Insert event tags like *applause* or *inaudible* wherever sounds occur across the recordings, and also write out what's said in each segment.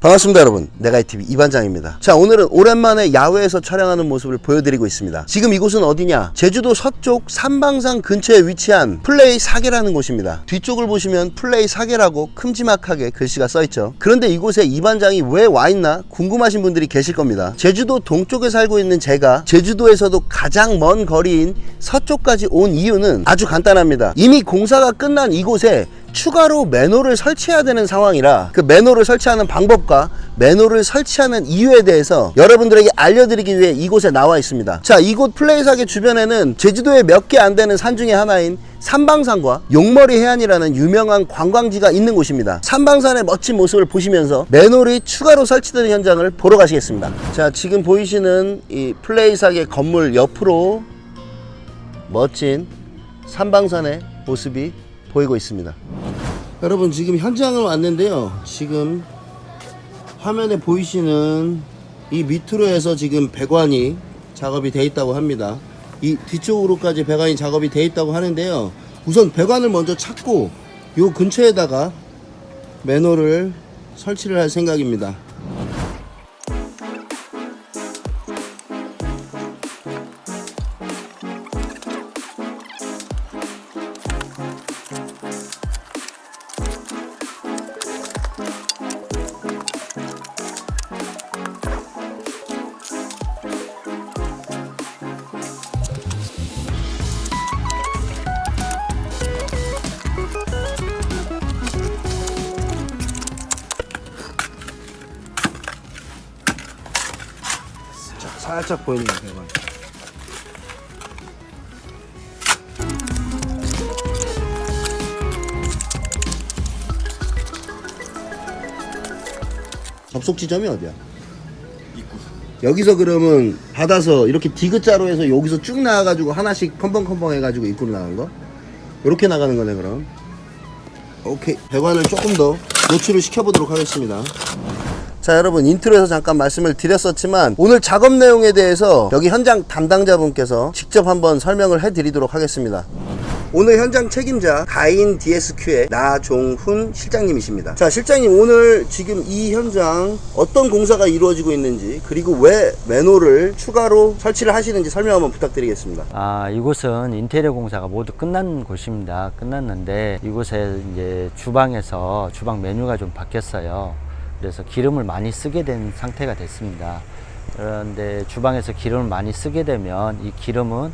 반갑습니다 여러분. 내가이TV 이반장입니다. 자 오늘은 오랜만에 야외에서 촬영하는 모습을 보여드리고 있습니다. 지금 이곳은 어디냐? 제주도 서쪽 삼방산 근처에 위치한 플레이 사계라는 곳입니다. 뒤쪽을 보시면 플레이 사계라고 큼지막하게 글씨가 써있죠. 그런데 이곳에 이반장이 왜 와있나 궁금하신 분들이 계실 겁니다. 제주도 동쪽에 살고 있는 제가 제주도에서도 가장 먼 거리인 서쪽까지 온 이유는 아주 간단합니다. 이미 공사가 끝난 이곳에 추가로 매너를 설치해야 되는 상황이라 그 매너를 설치하는 방법과 매너를 설치하는 이유에 대해서 여러분들에게 알려드리기 위해 이곳에 나와 있습니다. 자, 이곳 플레이사계 주변에는 제주도에 몇 개 안 되는 산 중에 하나인 삼방산과 용머리 해안이라는 유명한 관광지가 있는 곳입니다. 삼방산의 멋진 모습을 보시면서 매너를 추가로 설치되는 현장을 보러 가시겠습니다. 자, 지금 보이시는 이 플레이사계 건물 옆으로 멋진 삼방산의 모습이 보이고 있습니다. 여러분 지금 현장을 왔는데요. 지금 화면에 보이시는 이 밑으로 해서 지금 배관이 작업이 돼 있다고 합니다. 이 뒤쪽으로까지 배관이 작업이 돼 있다고 하는데요. 우선 배관을 먼저 찾고 요 근처에다가 매너를 설치를 할 생각입니다. 살짝 보이는 배관. 접속 지점이 어디야? 여기서 그러면 받아서 이렇게 디귿자로 해서 여기서 쭉 나와가지고 하나씩 컴벙컴벙 해가지고 입구로 나가는 거? 이렇게 나가는 거네 그럼 오케이 배관을 조금 더 노출을 시켜보도록 하겠습니다 자 여러분 인트로에서 잠깐 말씀을 드렸었지만 오늘 작업 내용에 대해서 여기 현장 담당자분께서 직접 한번 설명을 해드리도록 하겠습니다 오늘 현장 책임자 가인 DSQ의 나종훈 실장님이십니다 자 실장님 오늘 지금 이 현장 어떤 공사가 이루어지고 있는지 그리고 왜 매노를 추가로 설치를 하시는지 설명 한번 부탁드리겠습니다 아, 이곳은 인테리어 공사가 모두 끝난 곳입니다. 끝났는데 이곳에 이제 주방에서 주방 메뉴가 좀 바뀌었어요. 그래서 기름을 많이 쓰게 된 상태가 됐습니다. 그런데 주방에서 기름을 많이 쓰게 되면 이 기름은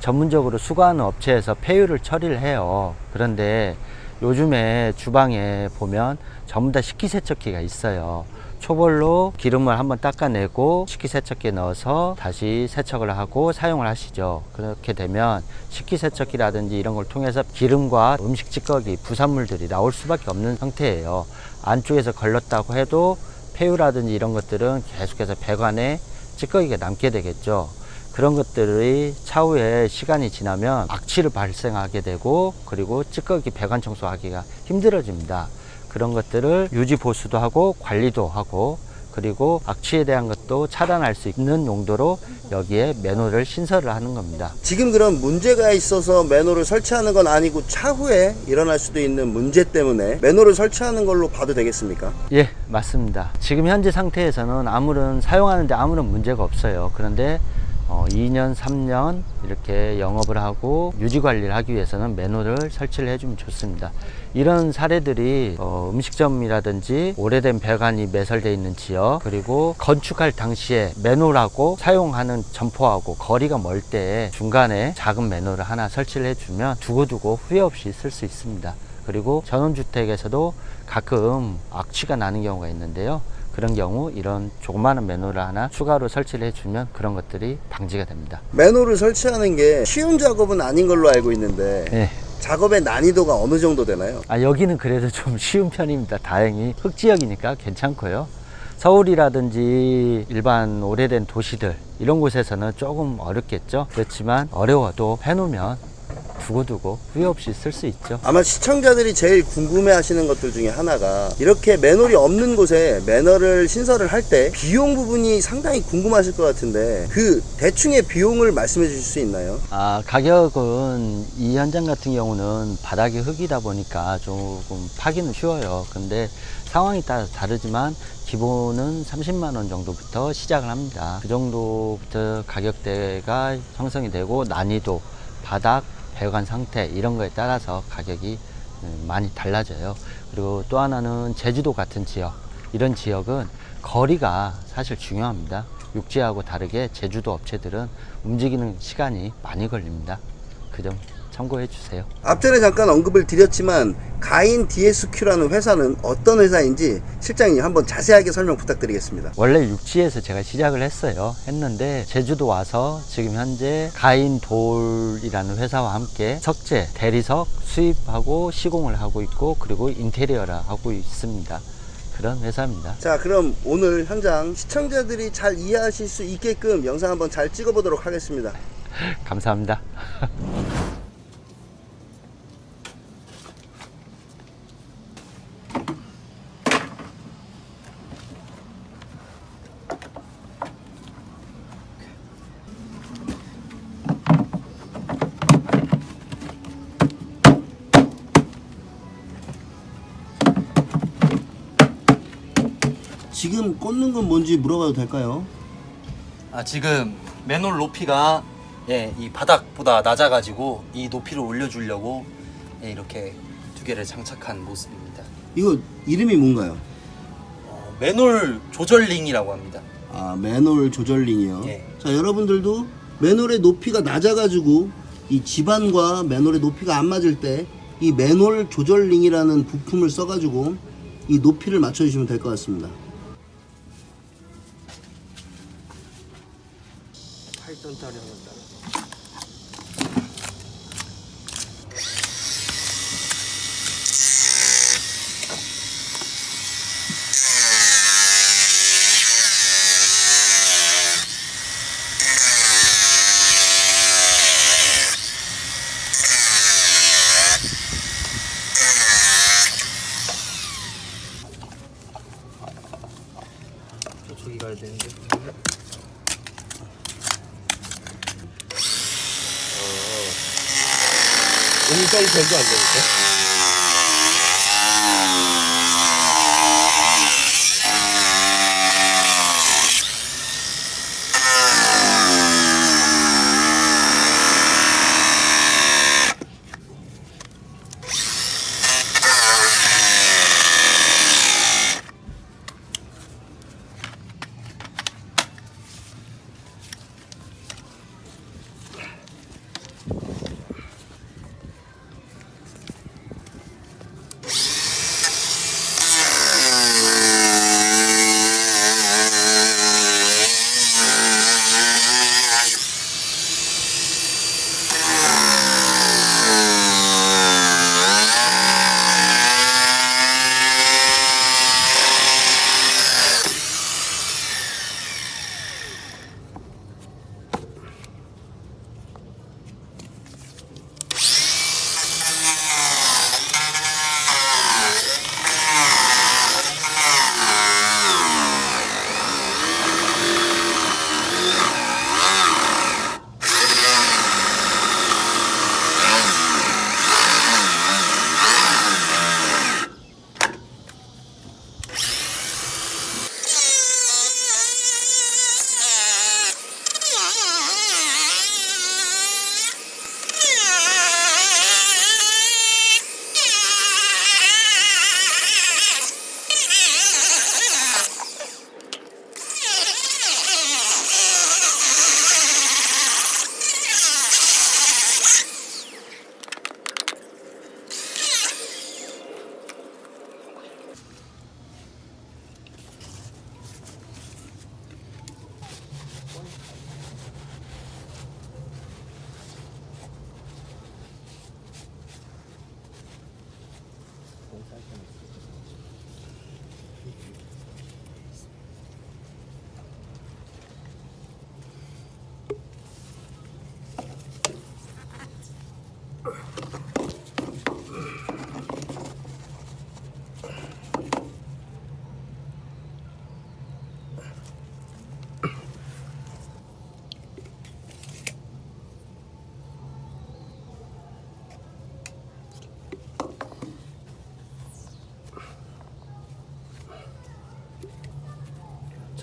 전문적으로 수거하는 업체에서 폐유를 처리를 해요. 그런데 요즘에 주방에 보면 전부 다 식기세척기가 있어요. 초벌로 기름을 한번 닦아내고 식기세척기에 넣어서 다시 세척을 하고 사용을 하시죠. 그렇게 되면 식기세척기라든지 이런 걸 통해서 기름과 음식 찌꺼기, 부산물들이 나올 수밖에 없는 상태예요. 안쪽에서 걸렀다고 해도 폐유라든지 이런 것들은 계속해서 배관에 찌꺼기가 남게 되겠죠. 그런 것들이 차후에 시간이 지나면 악취를 발생하게 되고 그리고 찌꺼기 배관 청소하기가 힘들어집니다. 그런 것들을 유지 보수도 하고 관리도 하고 그리고 악취에 대한 것도 차단할 수 있는 용도로 여기에 매너를 신설을 하는 겁니다. 지금 그럼 문제가 있어서 매너를 설치하는 건 아니고 차후에 일어날 수도 있는 문제 때문에 매너를 설치하는 걸로 봐도 되겠습니까? 예, 맞습니다. 지금 현재 상태에서는 아무런 사용하는데 아무런 문제가 없어요. 그런데 어, 2년, 3년 이렇게 영업을 하고 유지 관리를 하기 위해서는 매너를 설치를 해주면 좋습니다. 이런 사례들이 어, 음식점이라든지 오래된 배관이 매설되어 있는 지역 그리고 건축할 당시에 매너라고 사용하는 점포하고 거리가 멀 때 중간에 작은 매너를 하나 설치를 해주면 두고두고 후회 없이 쓸 수 있습니다. 그리고 전원주택에서도 가끔 악취가 나는 경우가 있는데요. 그런 경우 이런 조그마한 매너를 하나 추가로 설치를 해주면 그런 것들이 방지가 됩니다. 매너를 설치하는 게 쉬운 작업은 아닌 걸로 알고 있는데 네. 작업의 난이도가 어느 정도 되나요? 아, 여기는 그래도 좀 *laughs* 쉬운 편입니다. 다행히 흙지역이니까 괜찮고요. 서울이라든지 일반 오래된 도시들 이런 곳에서는 조금 어렵겠죠. 그렇지만 어려워도 해놓으면 두고두고 후회 없이 쓸 수 있죠. 아마 시청자들이 제일 궁금해 하시는 것들 중에 하나가 이렇게 매놀이 없는 곳에 매너를 신설을 할 때 비용 부분이 상당히 궁금하실 것 같은데 그 대충의 비용을 말씀해 주실 수 있나요? 아, 가격은 이 현장 같은 경우는 바닥이 흙이다 보니까 조금 파기는 쉬워요. 근데 상황에 따라서 다르지만 기본은 30만 원 정도부터 시작을 합니다. 그 정도부터 가격대가 형성이 되고 난이도, 바닥, 배관 상태 이런 거에 따라서 가격이 음, 많이 달라져요. 그리고 또 하나는 제주도 같은 지역, 이런 지역은 거리가 사실 중요합니다. 육지하고 다르게 제주도 업체들은 움직이는 시간이 많이 걸립니다. 그 점 참고해 주세요. 앞전에 잠깐 언급을 드렸지만 가인 DSQ라는 회사는 어떤 회사인지 실장님 한번 자세하게 설명 부탁드리겠습니다. 원래 육지에서 제가 시작을 했어요. 했는데 제주도 와서 지금 현재 가인 돌이라는 회사와 함께 석재, 대리석 수입하고 시공을 하고 있고 그리고 인테리어를 하고 있습니다. 그런 회사입니다. 자 그럼 오늘 현장 시청자들이 잘 이해하실 수 있게끔 영상 한번 잘 찍어보도록 하겠습니다. *laughs* 감사합니다. *laughs* 지금 꽂는 건 뭔지 물어봐도 될까요? 아 지금 맨홀 높이가 예, 이 바닥보다 낮아가지고 이 높이를 올려주려고 예, 이렇게 두 개를 장착한 모습입니다. 이거 이름이 뭔가요? 어, 맨홀 조절링이라고 합니다. 아 맨홀 조절링이요. 예. 자 여러분들도 맨홀의 높이가 낮아가지고 이 집안과 맨홀의 높이가 안 맞을 때 이 맨홀 조절링이라는 부품을 써가지고 이 높이를 맞춰주시면 될 것 같습니다. ಅಂತ ಹೇಳಿರುವಂಥ 음성 변도 안 되니까?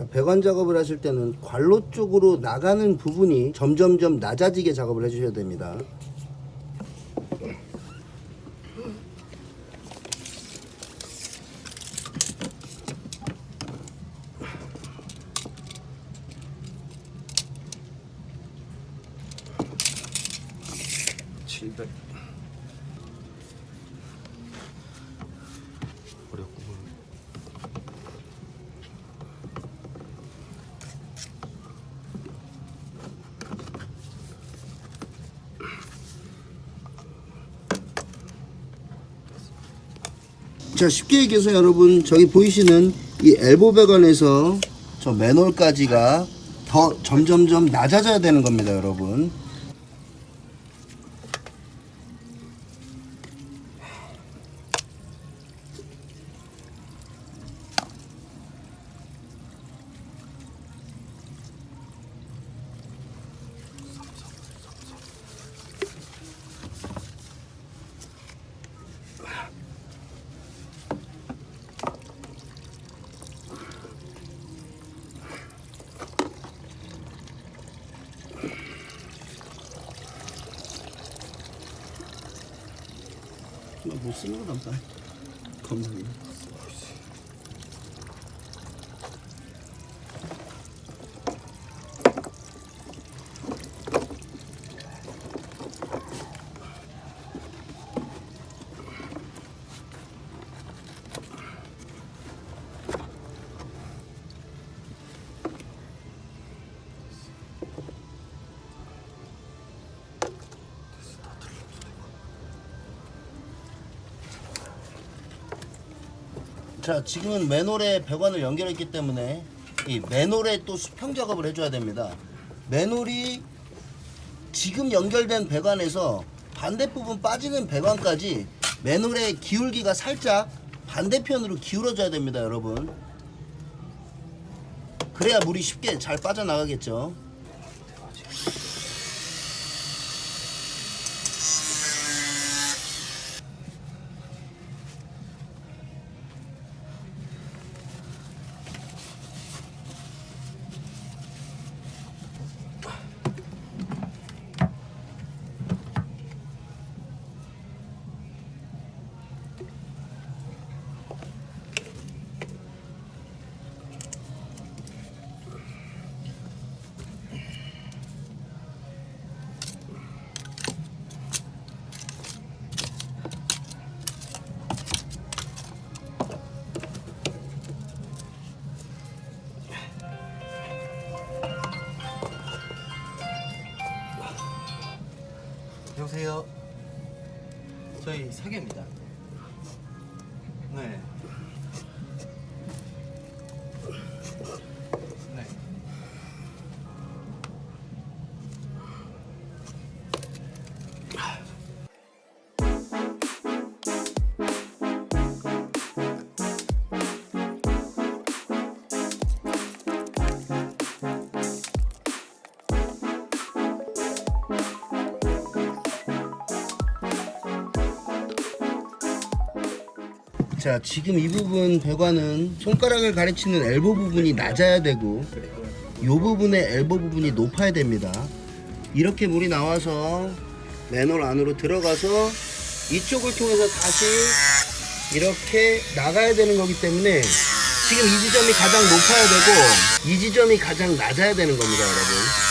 자, 배관 작업을 하실 때는 관로 쪽으로 나가는 부분이 점점점 낮아지게 작업을 해주셔야 됩니다. 자 쉽게 얘기해서 여러분 저기 보이시는 이 엘보 배관에서 저 맨홀까지가 더 점점점 낮아져야 되는 겁니다 여러분 못 쓰는 건 없다 검사님 자 지금은 맨홀에 배관을 연결했기 때문에 이 맨홀에 또 수평 작업을 해줘야 됩니다. 맨홀이 지금 연결된 배관에서 반대 부분 빠지는 배관까지 맨홀의 기울기가 살짝 반대편으로 기울어져야 됩니다 여러분. 그래야 물이 쉽게 잘 빠져나가겠죠 여보세요. 저희 사계입니다. 자 지금 이 부분 배관은 손가락을 가리치는 엘보 부분이 낮아야 되고 이 부분의 엘보 부분이 높아야 됩니다. 이렇게 물이 나와서 맨홀 안으로 들어가서 이쪽을 통해서 다시 이렇게 나가야 되는 거기 때문에 지금 이 지점이 가장 높아야 되고 이 지점이 가장 낮아야 되는 겁니다 여러분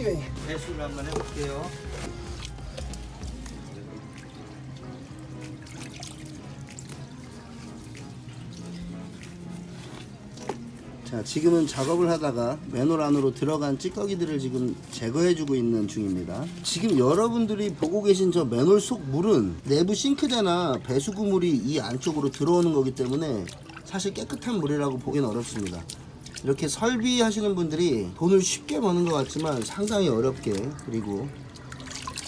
예. 배수를 한번 해볼게요. 자, 지금은 작업을 하다가 맨홀 안으로 들어간 찌꺼기들을 지금 제거해주고 있는 중입니다. 지금 여러분들이 보고 계신 저 맨홀 속 물은 내부 싱크대나 배수구물이 이 안쪽으로 들어오는 거기 때문에 사실 깨끗한 물이라고 보기는 어렵습니다. 이렇게 설비하시는 분들이 돈을 쉽게 버는 것 같지만 상당히 어렵게 그리고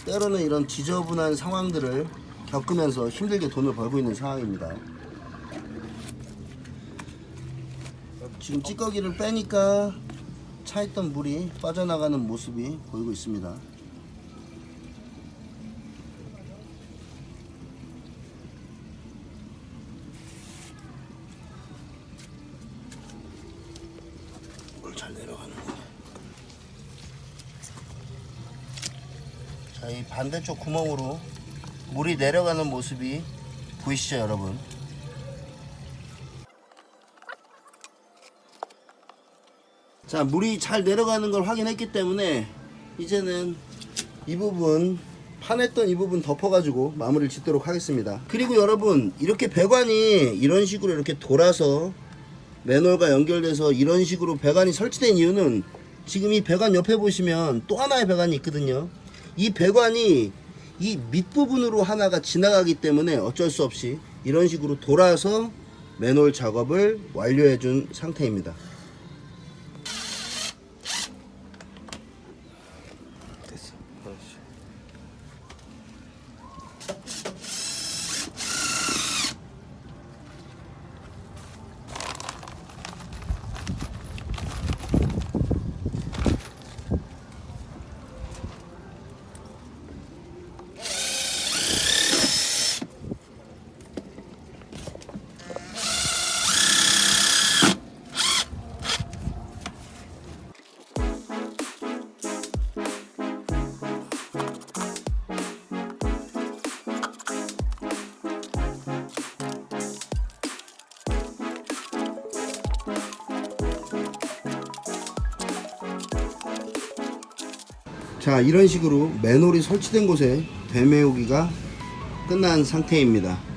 때로는 이런 지저분한 상황들을 겪으면서 힘들게 돈을 벌고 있는 상황입니다. 지금 찌꺼기를 빼니까 차 있던 물이 빠져나가는 모습이 보이고 있습니다. 물 잘 내려가는 거. 자, 이 반대쪽 구멍으로 물이 내려가는 모습이 보이시죠, 여러분? 자 물이 잘 내려가는 걸 확인했기 때문에 이제는 이 부분 파냈던 이 부분 덮어가지고 마무리를 짓도록 하겠습니다 그리고 여러분 이렇게 배관이 이런 식으로 이렇게 돌아서 맨홀과 연결돼서 이런 식으로 배관이 설치된 이유는 지금 이 배관 옆에 보시면 또 하나의 배관이 있거든요 이 배관이 이 밑부분으로 하나가 지나가기 때문에 어쩔 수 없이 이런 식으로 돌아서 맨홀 작업을 완료해 준 상태입니다 자 이런 식으로 맨홀이 설치된 곳에 되메우기가 끝난 상태입니다